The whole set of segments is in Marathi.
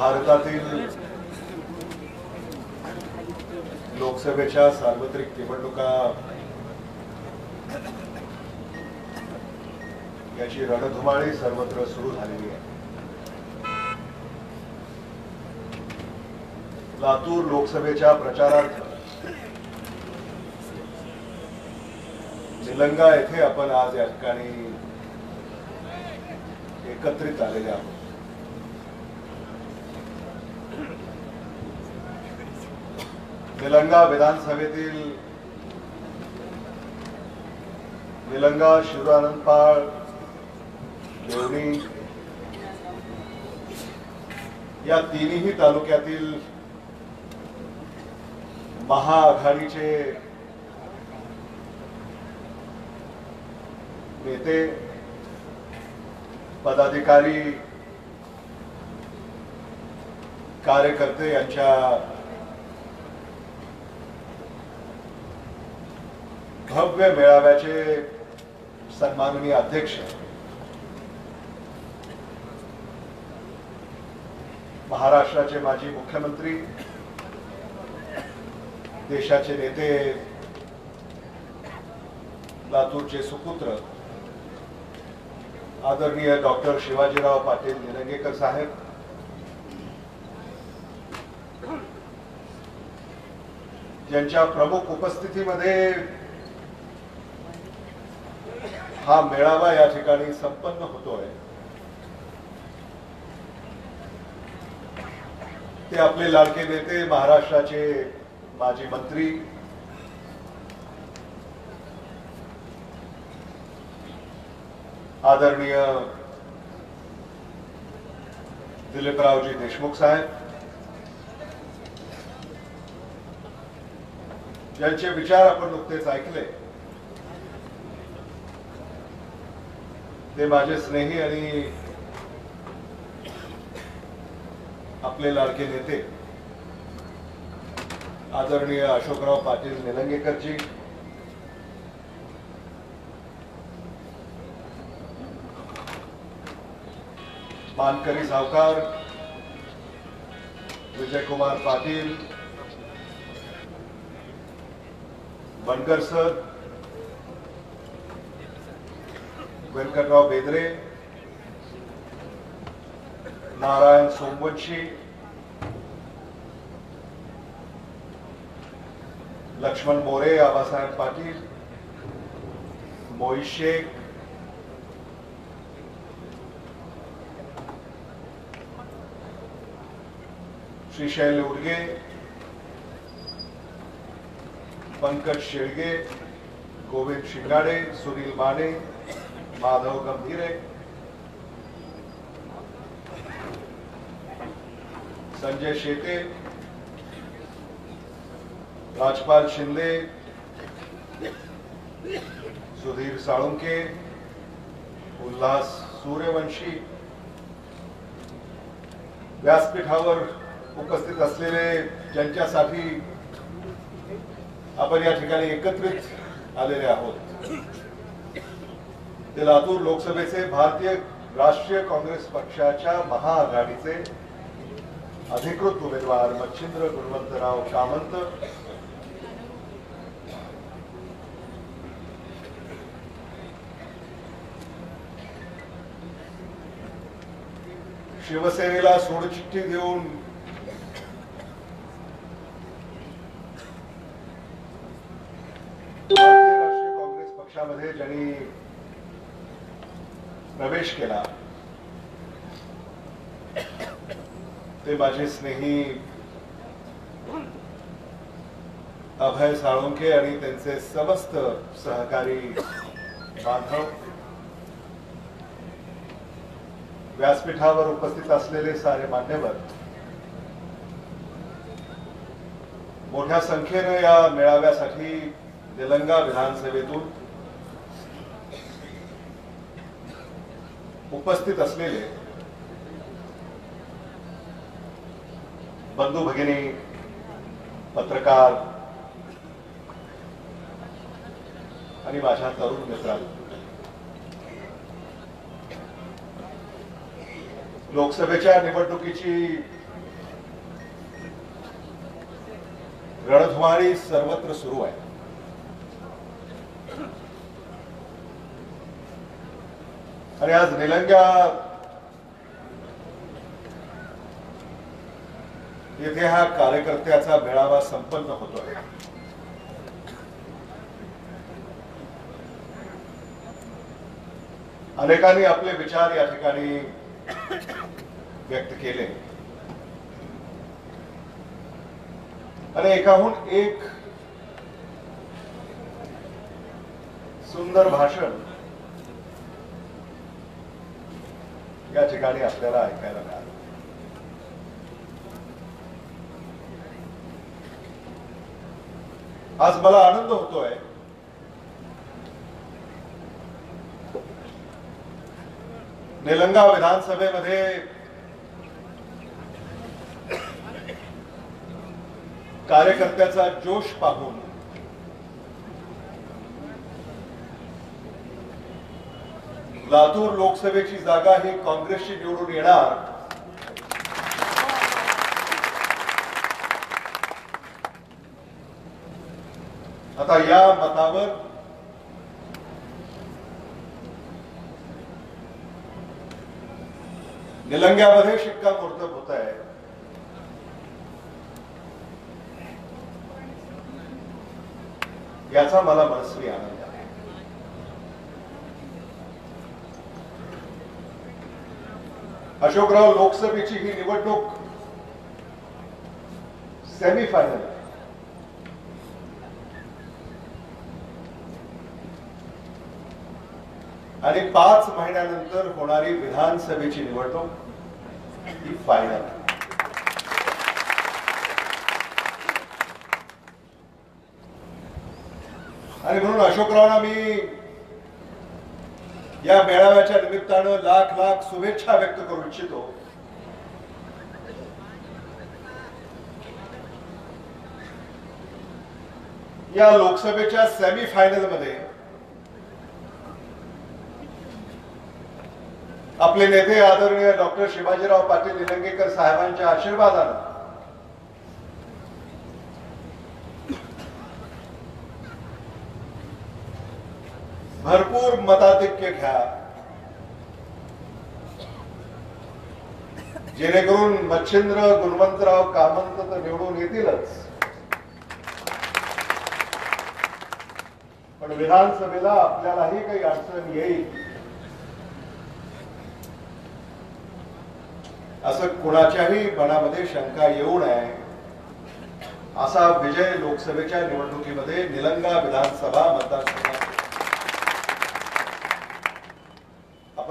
भारतातील लोकसभेच्या सार्वत्रिक निवडणुका याची रणधुमाळी सर्वत्र सुरू झालेली आहे. लातूर लोकसभेच्या प्रचारार्थ निलंगा येथे आपण आज या ठिकाणी एकत्रित आलेले आहोत. निलंगा विधानसभेतील निलंगा शिवरानंद पाळ देवणी या तिन्ही तालुक्यातील महाआघाडीचे नेते पदाधिकारी कार्यकर्ते यांच्या भव्य मेळाव्याचे सन्माननीय अध्यक्ष. महाराष्ट्राचे माजी मुख्यमंत्री देशाचे नेते लातूरचे सुपुत्र आदरणीय डॉक्टर शिवाजीराव पाटील निलंगेकर साहेब ज्यांच्या प्रमुख उपस्थितीमध्ये हा मेळावा या ठिकाणी संपन्न होतोय. ते आपले लाडके नेते महाराष्ट्राचे माजी मंत्री. आदरणीय दिलीपरावजी देशमुख साहेब. ज्यांचे विचार आपण नुकतेच ऐकले. ते माझे स्नेही आणि आपले लाडके नेते आदरणीय अशोकराव पाटील निलंगेकरजी. मानकरी सावकार विजयकुमार पाटील बनकर सर व्यंकटराव बेदरे. नारायण सोमवंशी. लक्ष्मण मोरे आबासाहेब पाटील. मोहित शेख. श्रीशैल उडगे. पंकज शेळगे. गोविंद शिंगाडे सुनील माने. माधव गंभीरे संजय शेटे राजपाल शिंदे सुधीर साळुंके उल्हास सूर्यवंशी व्यासपीठावर उपस्थित असलेले ज्यांच्यासाठी आपण या ठिकाणी एकत्रित आलेले आहोत. ते लातूर लोकसभेचे भारतीय राष्ट्रीय काँग्रेस पक्षाच्या महाआघाडीचे अधिकृत उमेदवार मच्छिंद्र गुणवंतराव कामंत शिवसेनेला सोडचिठ्ठी देऊन राष्ट्रीय काँग्रेस पक्षामध्ये ज्यांनी प्रवेश केला. ते माझे स्नेही अभय साळुंके आणि त्यांचे समस्त सहकारी बांधव व्यासपीठावर उपस्थित असलेले सारे मान्यवर मोठ्या संख्येनं या मेळाव्यासाठी तेलंगा विधानसभेतून उपस्थित असलेले बंधू भगिनी पत्रकार आणि माझ्या तरुण मित्रांनो लोकसभेच्या निवडणुकीची रणधुमाळी सर्वत्र सुरू आहे. आणि आज निलंग्या येथे हा कार्यकर्त्याचा मेळावा संपन्न होतोय. अनेकांनी आपले विचार या ठिकाणी व्यक्त केले. आणि एकाहून एक सुंदर भाषण या ठिकाणी आपल्याला ऐकायला मिळालं. आज मला आनंद होतोय. निलंगा विधानसभेमध्ये कार्यकर्त्याचा जोश पाहून लातूर लोकसभेची जागा ही काँग्रेसची निवडून येणार. आता या मतावर निलंग्यामध्ये शिक्कामोर्तब होत आहे. याचा मला मनस्वी आनंद आहे अशोकराव लोकसभेची ही निवडणूक सेमीफायनल आणि पाच महिन्यानंतर होणारी विधानसभेची निवडणूक ही फायनल आहे. आणि म्हणून अशोकरावना मी या मेळाव्याच्या निमित्तानं लाख लाख शुभेच्छा व्यक्त करू इच्छितो. या लोकसभेच्या सेमी फायनलमध्ये आपले नेते आदरणीय डॉक्टर शिवाजीराव पाटील निलंगेकर साहेबांच्या आशीर्वादानं भरपूर मताधिक्य घ्या जेणेकरून मच्छिंद्र गुणवंतराव कामंत तर निवडून येतीलच. पण विधानसभेला आपल्यालाही काही अडचण येईल. असं कुणाच्याही मनामध्ये शंका येऊ नये. असा विजय लोकसभेच्या निवडणुकीमध्ये निलंगा विधानसभा मतदारसंघ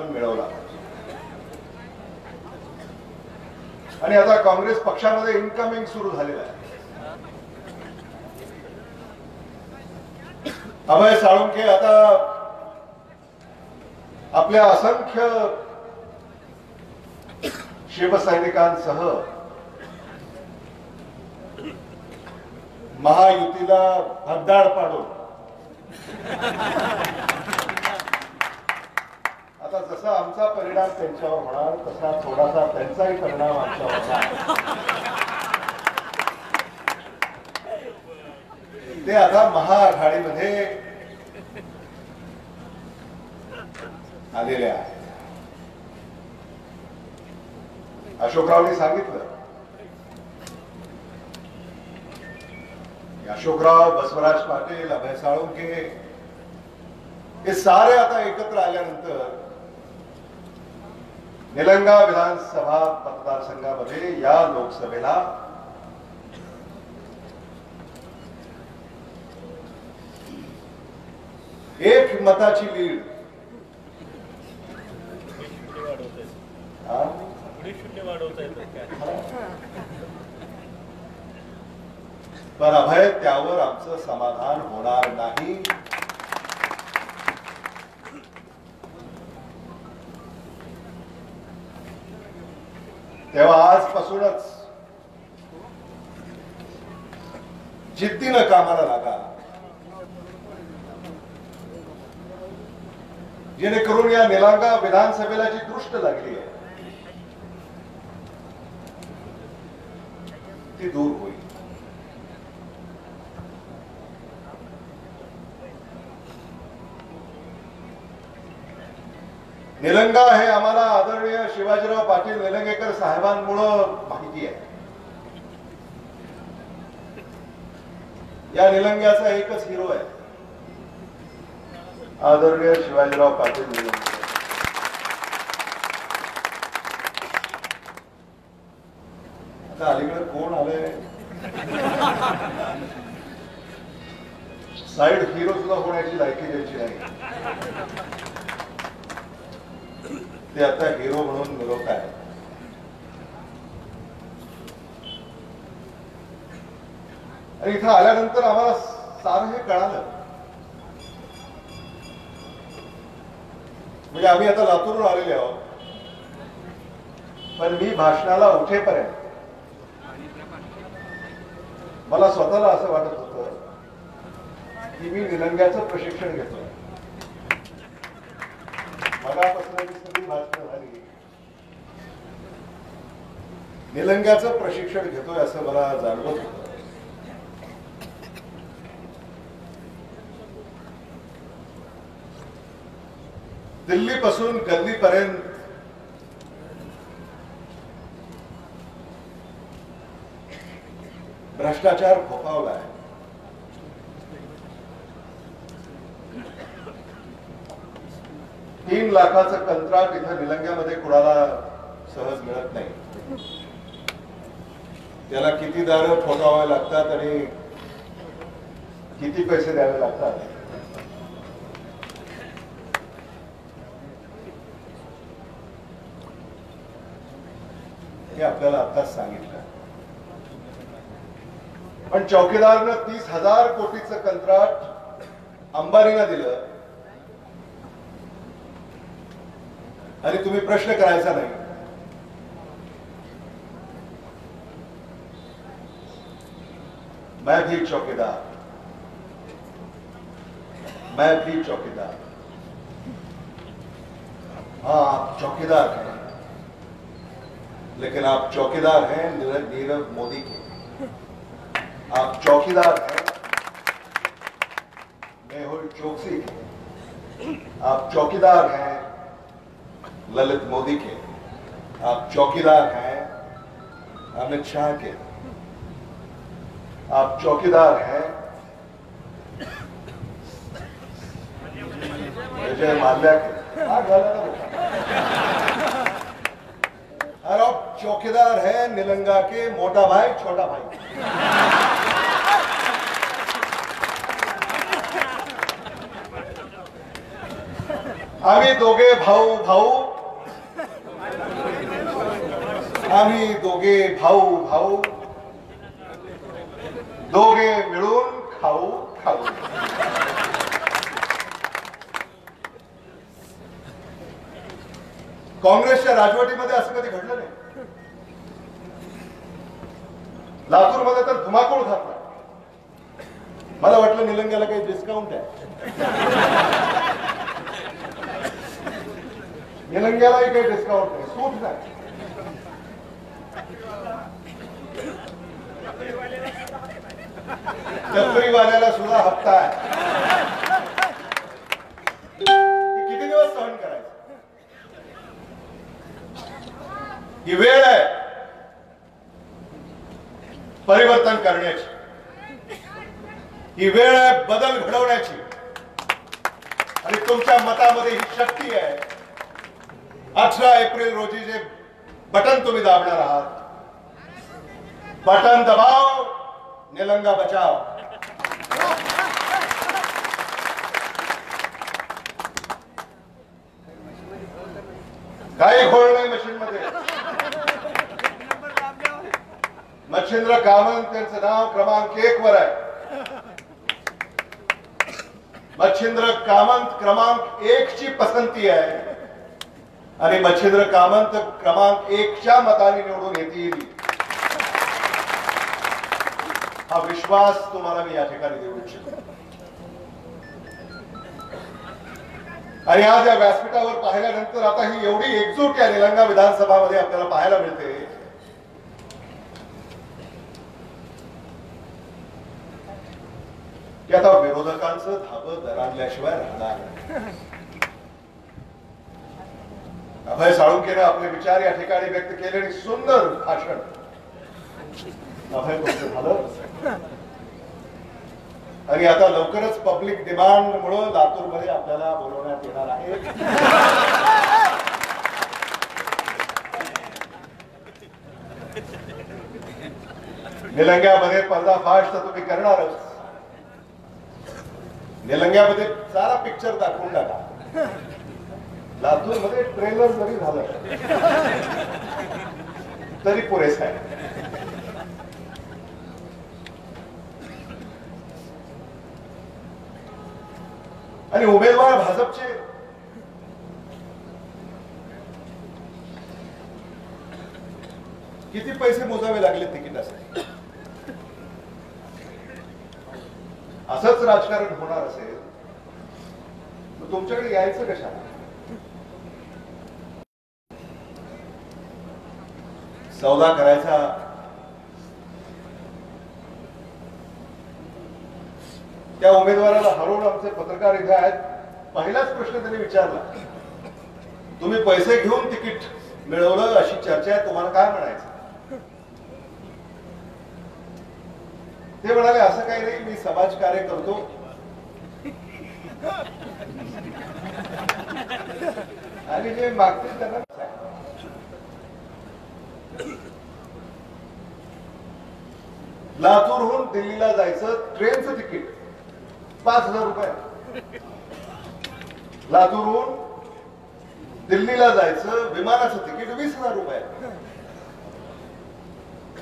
आपण मिळवला. आणि आता काँग्रेस पक्षामध्ये इन्कमिंग सुरू झालेलं आहे. अभय साळुंखे आता आपल्या असंख्य शिवसैनिकांसह महायुतीला भगदाड पाडून आता जसा आमचा परिणाम त्यांच्यावर होणार तसा थोडासा त्यांचाही परिणाम आमच्यावर होणार. ते आता महाआघाडीमध्ये आलेले आहेत. अशोकरावनी सांगितलं. अशोकराव बसवराज पाटील अभय साळुंके हे सारे आता एकत्र आल्यानंतर निलंगा विधानसभा मतदारसंघामध्ये या लोकसभेला एक मताची लीड. पण अभय त्यावर आमचं समाधान होणार नाही. तेव्हा आजपासूनच जिद्दीनं कामाला लागा. जेणेकरून या निलांगा विधानसभेला जी दृष्ट लागली आहे ती दूर होईल. निलंगा हे आम्हाला आदरणीय शिवाजीराव पाटील निलंगेकर साहेबांमुळं माहिती आहे. या निलंग्याचा एकच हिरो आहे. आदरणीय शिवाजीराव पाटील निलंगे आता अलीकडे कोण आले साईड हिरो सुद्धा होण्याची लायकी द्यायची नाही ते आता हिरो म्हणून मिळवत आहे आणि इथं आल्यानंतर आम्हाला सारं हे कळालं. म्हणजे आम्ही आता लातूरून आलेले आहोत. पण मी भाषणाला उठेपर्यंत मला स्वतःला असं वाटत होतं की मी निलंग्याचं प्रशिक्षण घेतोय. मगापासून भाषणं झाली निलंग्याचं प्रशिक्षण घेतोय असं मला जाणवत होतं. दिल्लीपासून गल्लीपर्यंत भ्रष्टाचार फोफावला आहे तीन लाखाचं कंत्राट इथं निलंग्यामध्ये कुणाला सहज मिळत नाही. त्याला किती दारं ठोकावे लागतात आणि किती पैसे द्यावे लागतात? हे आपल्याला आताच सांगितलं. पण चौकीदारनं तीस हजार कोटीचं कंत्राट अंबानीला दिलं. आणि तुम्ही प्रश्न करायचा नाही। मैं भी चौकीदार। मैं भी चौकीदार। हाँ आप चौकीदार हैं। लेकिन आप चौकीदार हैं नीरव मोदी के। आप चौकीदार हैं मेहुल चौकसी के। आप चौकीदार हैं ललित मोदी के। आप चौकीदार हैं अमित शाह के। आप चौकीदार हैं विजय माल्या के। हाँ, बेटा? और आप चौकीदार हैं निलंगा के मोटा भाई छोटा भाई। आम्ही दोघे भाऊ भाऊ। आम्ही दोघे भाऊ भाऊ. दोघे मिळून खाऊ खाऊ. काँग्रेसच्या राजवटीमध्ये असं कधी घडलं नाही? लातूरमध्ये तर धुमाकूळ घातला मला वाटलं निलंग्याला काही डिस्काउंट आहे. निलंग्यालाही काही डिस्काउंट नाही. सूट नाही. टपरीवाल्याला सुद्धा हप्ता आहे. किती दिवस सहन करायचं? ही वेळ आहे. परिवर्तन करण्याची. ही वेळ आहे बदल घडवण्याची. आणि तुमच्या मतामध्ये ही शक्ती आहे. अठरा एप्रिल रोजी जे बटन तुम्ही दाबणार आहात. बटन दबाव निलंगा बचाव. काही घोळ नाही मशीन मध्ये मच्छिंद्र कामंत त्यांचं नाव क्रमांक एक वर आहे. मच्छिंद्र कामंत क्रमांक एक ची पसंती आहे. आणि मच्छिंद्र कामंत क्रमांक एकच्या मताने निवडून येतील. हा विश्वास तुम्हाला मी या ठिकाणी देऊ इच्छितो. आणि आज या व्यासपीठावर पाहिल्यानंतर आता ही एवढी एकजूट या निलंगा विधानसभामध्ये आपल्याला पाहायला मिळते. की आता विरोधकांचं धाबं दराडल्याशिवाय राहणार नाही. अभय साळुंकेनं आपले विचार या ठिकाणी व्यक्त केले आणि सुंदर भाषण. अभय झालं? आणि आता लवकरच पब्लिक डिमांड मुळे लातूरमध्ये आपल्याला बोलवण्यात येणार आहे. निलंग्यामध्ये पर्दाफाश तर तुम्ही करणारच. निलंग्यामध्ये सारा पिक्चर दाखवून टाका. लातूरमध्ये ट्रेलर जरी झालं तरी पुरेस आहे. आणि उमेदवार भाजपचे. किती पैसे मोजावे लागले तिकिटासाठी? असंच राजकारण होणार असेल तर तुमच्याकडे यायचं कशाला? सौदा करायचा. त्या उमेदवाराला हरवून आमचे पत्रकार इथे आहेत. पहिलाच प्रश्न त्यांनी विचारला. तुम्ही पैसे घेऊन तिकीट मिळवलं अशी चर्चा आहे तुम्हाला काय म्हणायचं? ते म्हणाले असं काही नाही मी समाज कार्य करतो. आणि जे मागतील त्यांना लातूरहून दिल्लीला जायचं ट्रेनचं तिकीट. पाच हजार रुपये. लातूरहून दिल्लीला जायचं विमानाचं तिकीट वीस हजार रुपये.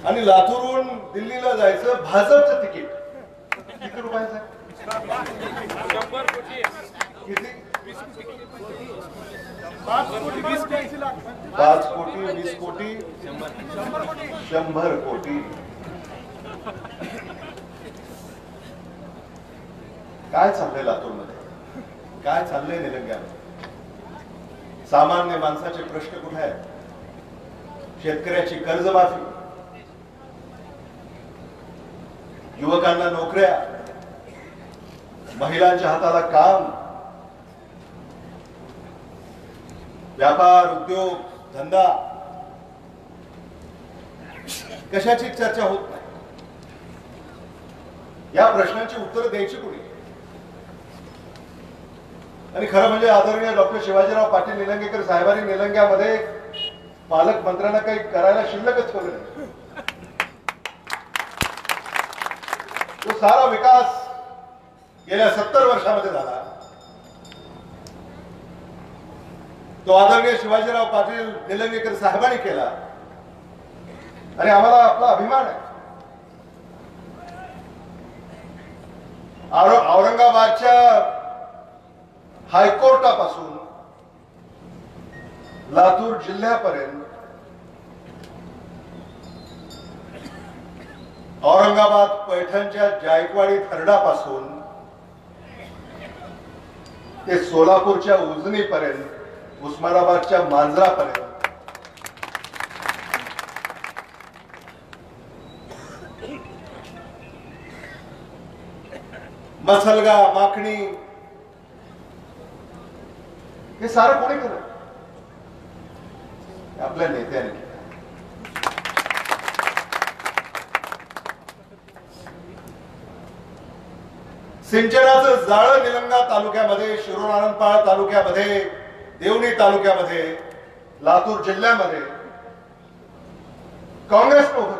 आणि लातूरहून दिल्लीला जायचं भाजपचं तिकीट. किती रुपयाचं? किती? पाच कोटी वीस कोटी शंभर कोटी. काय चाललंय लातूरमध्ये? काय चाललंय निलंग्यामध्ये सामान्य माणसाचे प्रश्न कुठे आहेत? शेतकऱ्याची कर्जमाफी. युवकांना नोकऱ्या. महिलांच्या हाताला काम. व्यापार उद्योग धंदा. कशाची चर्चा होत नाही. या प्रश्नांची उत्तरं द्यायची कुणी? आणि खरं म्हणजे आदरणीय डॉक्टर शिवाजीराव पाटील निलंगेकर साहेबांनी निलंग्यामध्ये पालकमंत्र्यांना काही करायला शिल्लकच ठेवलं नाही. तो सारा विकास गेल्या सत्तर वर्षामध्ये झाला. तो आदरणीय शिवाजीराव पाटील निलंगेकर साहेबांनी केला. आणि आम्हाला आपला अभिमान आहे. औरंगाबादच्या हायकोर्टापासून लातूर जिल्ह्यापर्यंत औरंगाबाद पैठणच्या जायकवाडी थरडापासून ते सोलापूरच्या उजनीपर्यंत उस्मानाबादच्या मांजरापर्यंत. मसलगा माखणी. हे सारं कोणी केलं आपल्या नेत्याने सिंचनाचं जाळं निलंगा तालुक्यामध्ये शिरोनारायणपाळ तालुक्यामध्ये देवणी तालुक्यामध्ये लातूर जिल्ह्यामध्ये काँग्रेसनं उभं